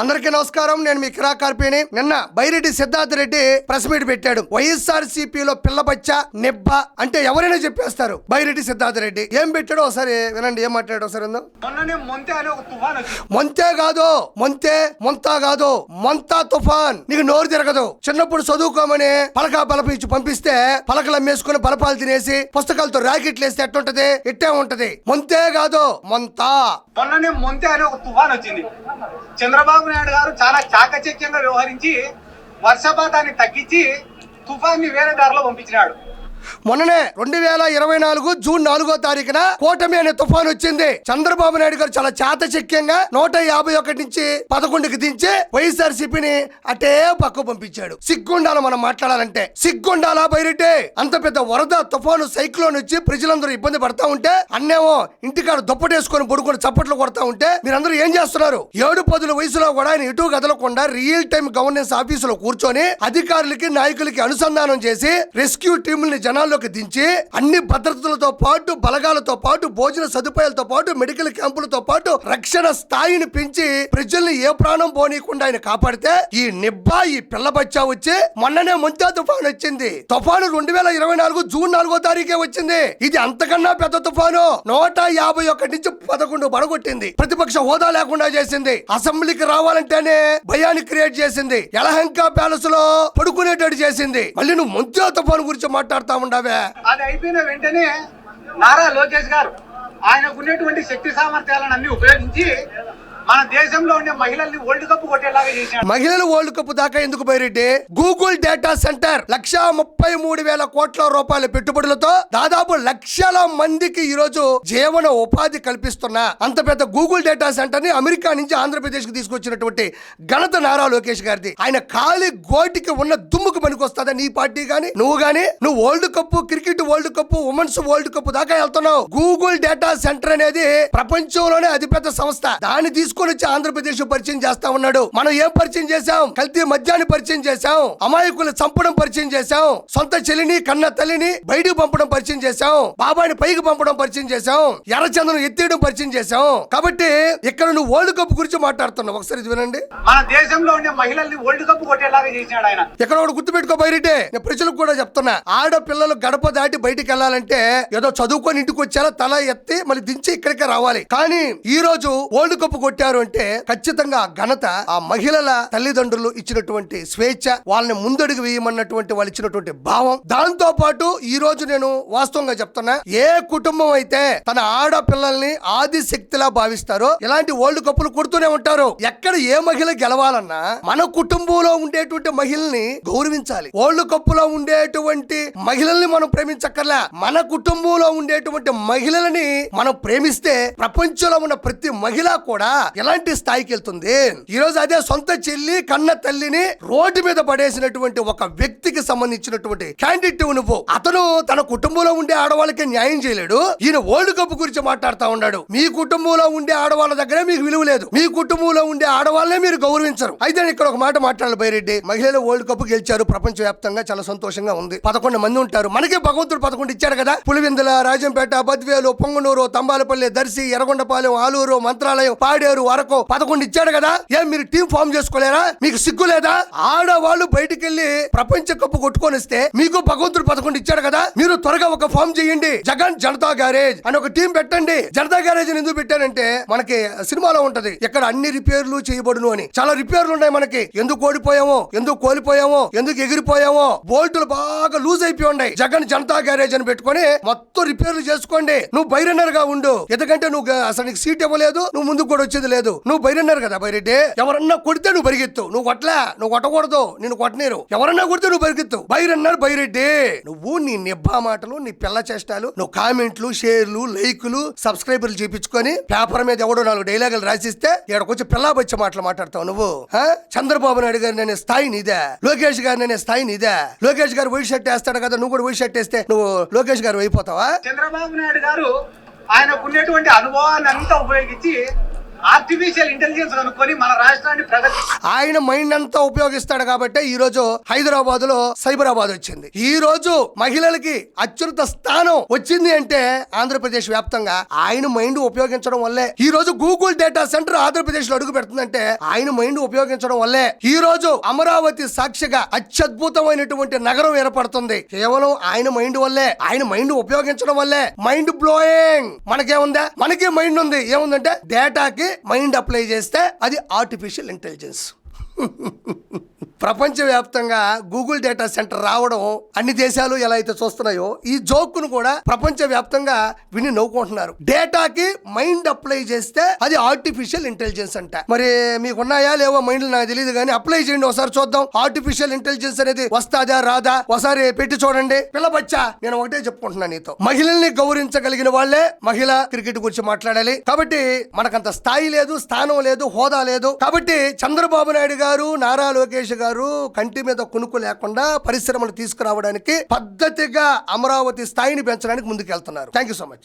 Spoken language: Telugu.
అందరికీ నమస్కారం. నేను మీ కిరా కార్పేని. నిన్న బైరెడ్డి సిద్ధార్థ రెడ్డి ప్రెస్ మీట్ పెట్టాడు. వైఎస్ఆర్ సిపిలో పిల్ల బచ్చ నిబ్బ అంటే ఎవరైనా చెప్పేస్తారు. బైరెడ్డి సిద్ధార్థ రెడ్డి. ఏం పెట్టాడో ఒకసారి వినండి ఏం మాట్లాడాడు ఒకసారి మొంతే కాదు? మొంతే మొంతా కాదు? మొంతా తుఫాన్. నీకు నోరు తిరగదు. చిన్నప్పుడు చదువుకోమని పలకా పలప ఇచ్చి పంపిస్తే పలకలు అమ్మేసుకుని పలపాలు తినేసి పుస్తకాలతో రాకెట్లు వేస్తే ఎట్టుంటది ఇట్టే ఉంటది. మొంతే కాదు? మొంతా. మొన్ననే మొంతే అనే ఒక తుఫాన్ వచ్చింది. చంద్రబాబు నాయుడు గారు చాలా చాకచక్యంగా వ్యవహరించి వర్షపాతాన్ని తగ్గించి తుఫాన్ని వేరే దారిలో పంపించినాడు. మొన్ననే రెండు వేల ఇరవై నాలుగు జూన్ నాలుగో తారీఖున కూటమి అనే తుఫాన్ వచ్చింది. చంద్రబాబు నాయుడు గారు చాలా చాతచక్యంగా నూట యాభై ఒకటి నుంచి పదకొండుకి దించి వైఎస్ఆర్ సిపిని అటే పక్క పంపించాడు. సిగ్గుండాల మనం మాట్లాడాలంటే. సిగ్గుండాలా బైరెడ్డి? అంత పెద్ద వరద తుఫాను సైక్లోన్ వచ్చి ప్రజలందరూ ఇబ్బంది పడతా ఉంటే అన్నేమో ఇంటికాడ దుప్పటేసుకొని పడుకొని చప్పట్లు కొడతా ఉంటే మీరందరూ ఏం చేస్తున్నారు? ఏడు పదుల వయసులో కూడా ఆయన ఇటు కదలకుండా రియల్ టైం గవర్నెన్స్ ఆఫీసులో కూర్చొని అధికారులకి నాయకులకి అనుసంధానం చేసి రెస్క్యూ టీముల్ని జనాల్లోకి దించి అన్ని భద్రతలతో పాటు బలగాలతో పాటు భోజన సదుపాయాలతో పాటు మెడికల్ క్యాంపులతో పాటు రక్షణ స్థాయిని పెంచి ప్రజల్ని ఏ ప్రాణం పోనీయకుండా ఆయన కాపాడితే ఈ నిబ్బా ఈ పిల్లబచ్చా వచ్చి మొన్ననే ముంతా తుఫాను వచ్చింది. తుఫాను రెండు వేల ఇరవై నాలుగు జూన్ నాలుగో తారీఖే వచ్చింది. ఇది అంతకన్నా పెద్ద తుఫాను. నూట యాభై ఒకటి నుంచి పదకొండు పడగొట్టింది ప్రతిపక్ష హోదా లేకుండా చేసింది. అసెంబ్లీకి రావాలంటేనే భయాన్ని క్రియేట్ చేసింది. యలహంక ప్యాలెస్లో పడుకునేటట్టు చేసింది. మళ్ళీ నువ్వు ముంతా తుఫాను గురించి మాట్లాడతావు? ఉండవే? అది అయిపోయిన వెంటనే నారా లోకేష్ గారు ఆయనకు ఉన్నటువంటి శక్తి సామర్థ్యాలను అన్ని ఉపయోగించి మన దేశంలో ఉండే మహిళల్ని వరల్డ్ కప్ కొట్టేలాగా చేశాడు. మహిళల వరల్డ్ కప్ దాకా ఎందుకు Byreddy Google data center lakh ముప్పై మూడు వేల కోట్ల రూపాయల పెట్టుబడులతో దాదాపు లక్షల మందికి ఈ రోజు జీవన ఉపాధి కల్పిస్తున్న అంత పెద్ద గూగుల్ డేటా సెంటర్ని అమెరికా నుంచి ఆంధ్రప్రదేశ్కి తీసుకొచ్చినటువంటి ఘనత నారా లోకేష్ గారిది. ఆయన ఖాళీ గోటికి ఉన్న దుమ్ముకు పనికొస్తుందా నీ పార్టీ గాని? నువ్వు గాని? నువ్వు world cup cricket world cup women's world cup దాకా వెళ్తున్నావు. గూగుల్ డేటా సెంటర్ అనేది ప్రపంచంలోనే అతిపెద్ద సంస్థ. దాన్ని తీసుకొని వచ్చి ఆంధ్రప్రదేశ్ పరిచయం చేస్తా ఉన్నాడు. మనం ఏం పరిచయం చేశాం? కల్తీ మద్యాన్ని పరిచయం చేశాం. అమాయకులు చంపడం పరిచయం చేశాం. సొంత చెల్లిని కన్న తల్లిని బయటికి పంపడం పరిచయం చేశాం. బాబాని పైకి పంపడం పరిచయం చేశాం. ఎర్రచందనం ఎత్తేయడం పరిచయం చేశాం. కాబట్టి ఇక్కడ నువ్వు వరల్డ్ కప్ గురించి మాట్లాడుతున్నావు. ఒకసారి వినండి. మన దేశంలో ఉండే మహిళల్ని వరల్డ్ కప్ కొట్టేలాగా చేసినాడు ఆయన. ఇక్కడ ఒకటి గుర్తుపెట్టుకో బయటే నేను ప్రజలకు కూడా చెప్తున్నా. ఆడపిల్లలు గడప దాటి బయటికి వెళ్ళాలంటే ఏదో చదువుకొని ఇంటికి వచ్చేలా తల ఎత్తి మళ్ళీ దించి ఇక్కడికే రావాలి. కానీ ఈ రోజు వరల్డ్ కప్ కొట్టారు అంటే ఖచ్చితంగా ఘనత ఆ మహిళల తల్లిదండ్రులు ఇచ్చినటువంటి స్వేచ్ఛ వాళ్ళని ముందడుగు వేయమన్నటువంటి వాళ్ళు ఇచ్చినటువంటి భావం. దాంతో పాటు ఈ రోజు నేను వాస్తవంగా చెప్తున్నా ఏ కుటుంబం అయితే తన ఆడపిల్లల్ని ఆది శక్తిలా భావిస్తారో ఇలాంటి వరల్డ్ కప్పులు కొడుతూనే ఉంటారు. ఎక్కడ ఏ మహిళ గెలవాలన్నా మన కుటుంబంలో ఉండేటువంటి మహిళని గౌరవించాలి వరల్డ్ కప్పులో ఉండేటువంటి మహిళల్ని మనం ప్రేమించక్కర్లా. మన కుటుంబంలో ఉండేటువంటి మహిళలని మనం ప్రేమిస్తే ప్రపంచంలో ఉన్న ప్రతి మహిళ కూడా ఎలాంటి స్థాయికి వెళ్తుంది? ఈ రోజు అదే సొంత చెల్లి కన్న తల్లిని రోడ్డు మీద పడేసినటువంటి ఒక వ్యక్తికి సంబంధించినటువంటి క్యాండిడేట్ నువ్వు. అతను తన కుటుంబంలో ఉండే ఆడవాళ్ళకి న్యాయం చేయలేడు. ఈయన వరల్డ్ కప్ గురించి మాట్లాడుతా ఉన్నాడు. మీ కుటుంబంలో ఉండే ఆడవాళ్ళ దగ్గరే మీకు విలువ లేదు. మీ కుటుంబంలో ఉండే ఆడవాళ్ళనే మీరు గౌరవించరు. అయితే నేను ఇక్కడ ఒక మాట మాట్లాడాలి బైరెడ్డి మహిళలు వరల్డ్ కప్ గెలిచారు ప్రపంచ వ్యాప్తంగా చాలా సంతోషంగా ఉంది. పదకొండు మంది ఉంటారు. మనకే భగవంతుడు పదకొండు ఇచ్చాడు కదా? పులివెందుల రాజంపేట బద్వేలు పొంగునూరు తంబాలపల్లి దర్శి ఎర్రగొండపాలెం ఆలూరు మంత్రాలయం పాడేరు వరకు పదకొండు ఇచ్చాడు కదా? ఏం మీరు టీం ఫామ్ చేసుకోలేరా? మీకు సిగ్గు లేదా? ఆడవాళ్ళు బయటికి వెళ్ళి ప్రపంచ కప్పు కొట్టుకొని వస్తే మీకు భగవంతుడు పదకొండు ఇచ్చాడు కదా? మీరు త్వరగా ఒక ఫామ్ చేయండి. జగన్ జనతా గ్యారేజ్ అని ఒక టీం పెట్టండి. జనతా గ్యారేజ్ అని ఎందుకు పెట్టారంటే మనకి సినిమాలో ఉంటది. ఇక్కడ అన్ని రిపేర్లు చేయబడును అని. చాలా రిపేర్లు ఉన్నాయి మనకి. ఎందుకు ఓడిపోయామో? ఎందుకు కోల్పోయామో? ఎందుకు ఎగిరిపోయామో బోల్టులు బాగా లూజ్ అయిపోయి ఉన్నాయి. జగన్ జనతా గ్యారేజ్ అని పెట్టుకొని మొత్తం రిపేర్లు చేసుకోండి. నువ్వు బైరన్నర్గా ఉండు. ఎందుకంటే నువ్వు అసలు నీకు సీట్ ఇవ్వలేదు నువ్వు ముందుకు కూడా వచ్చేది లేదు. నువ్వు బైరన్నర్ కదా బైరెడ్డి. ఎవరన్నా కొడితే నువ్వు పరిగెత్తు. నువ్వు కొట్టలే నువ్వు కొట్టకూడదు నేను కొట్టనీరు. ఎవరన్నా కొడితే నువ్వు పరిగెత్తు. బైరన్నర్ బైరెడ్డి. నువ్వు నీ నిబ్బా మాటలు నీ పిల్ల చేష్టాలు నువ్వు కామెంట్లు షేర్లు లైకులు సబ్స్క్రైబర్లు చేపించుకొని పేపర్ మీద ఎవడో నాలుగు డైలాగులు రాసిస్తే ఇక్కడికొచ్చి పిల్లా వచ్చే మాటలు మాట్లాడతావు నువ్వు. చంద్రబాబు నాయుడు గారు స్థాయి నీదే. లోకేష్ గారిని అనే స్థాయి నీదే. లోకేష్ గారు వైట్ షర్ట్ వేస్తాడు కదా నువ్వు కూడా వైట్ షర్ట్ వేస్తే నువ్వు లోకేష్ గారు అయిపోతావా? చంద్రబాబు నాయుడు గారు ఆయనకు ఉన్నటువంటి అనుభవాన్ని అంతా ఉపయోగించి ఆర్టిఫిషియల్ ఇంటెలిజెన్స్ కనుక్కొని మన రాష్ట్రాన్ని ప్రగతి ఆయన మైండ్ అంతా ఉపయోగిస్తాడు కాబట్టి ఈ రోజు హైదరాబాద్లో సైబరాబాద్ వచ్చింది. ఈ రోజు మహిళలకి అత్యున్నత స్థానం వచ్చింది అంటే ఆంధ్రప్రదేశ్ వ్యాప్తంగా ఆయన మైండ్ ఉపయోగించడం వల్లే. ఈ రోజు గూగుల్ డేటా సెంటర్ ఆంధ్రప్రదేశ్లో అడుగు పెడుతుందంటే ఆయన మైండ్ ఉపయోగించడం వల్లే. ఈ రోజు అమరావతి సాక్షిగా అత్యద్భుతమైనటువంటి నగరం ఏర్పడుతుంది. కేవలం ఆయన మైండ్ వల్లే ఆయన మైండ్ ఉపయోగించడం వల్లే. Mind blowing. మనకేముందా? మనకే మైండ్ ఉంది. ఏముందంటే డేటాకి మైండ్ అప్లై చేస్తే అది ఆర్టిఫిషియల్ ఇంటెలిజెన్స్ ప్రపంచవ్యాప్తంగా గూగుల్ డేటా సెంటర్ రావడం అన్ని దేశాలు ఎలా అయితే చూస్తున్నాయో ఈ జోక్ను కూడా ప్రపంచవ్యాప్తంగా విని నవ్వుకుంటున్నారు. డేటాకి మైండ్ అప్లై చేస్తే అది ఆర్టిఫిషియల్ ఇంటెలిజెన్స్ అంట. మరి మీకు ఉన్నాయా లేవో మైండ్ నాకు తెలియదు కానీ అప్లై చేయండి ఒకసారి చూద్దాం. ఆర్టిఫిషియల్ ఇంటెలిజెన్స్ అనేది వస్తాదా రాదా? ఒకసారి పెట్టి చూడండి. పిల్లబచ్చా నేను ఒకటే చెప్పుకుంటున్నాను నీతో. మహిళల్ని గౌరవించగలిగిన వాళ్ళే మహిళ క్రికెట్ గురించి మాట్లాడాలి. కాబట్టి మనకంత స్థాయి లేదు స్థానం లేదు హోదా లేదు. కాబట్టి చంద్రబాబు నాయుడు గారు నారా లోకేష్ గారు కంటి మీద కునుకు లేకుండా పరిశ్రమలు తీసుకురావడానికి పద్ధతిగా అమరావతి స్థాయిని పెంచడానికి ముందుకెళ్తున్నారు. Thank you so much